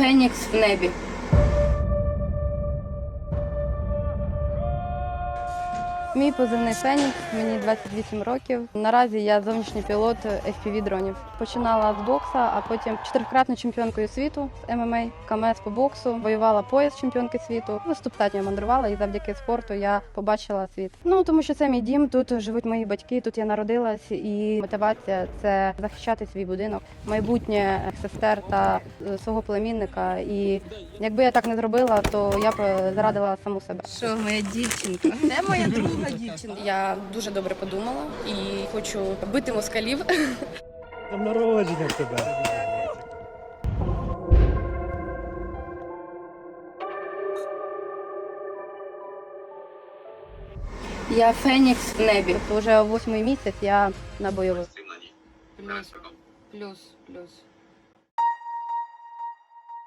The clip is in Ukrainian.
Фенікс в небі. Мій позивний Фенікс, мені 28 років. Наразі я зовнішній пілот FPV дронів. Починала з бокса, а потім чотирикратною чемпіонкою світу з ММА, КМС по боксу, воювала пояс чемпіонки світу. Достатньо мандрувала і завдяки спорту я побачила світ. Ну тому що це мій дім, тут живуть мої батьки, тут я народилась, і мотивація це захищати свій будинок, майбутнє сестер та е, свого племінника. І якби я так не зробила, то я б е, зрадила саму себе. Що моя дівчинка? Це моя друга дівчина. Я дуже добре подумала і хочу бити москалів. Днем народження в тебе. Я Фенікс в небі. Вже восьмий місяць я на бойових. Плюс, плюс, плюс.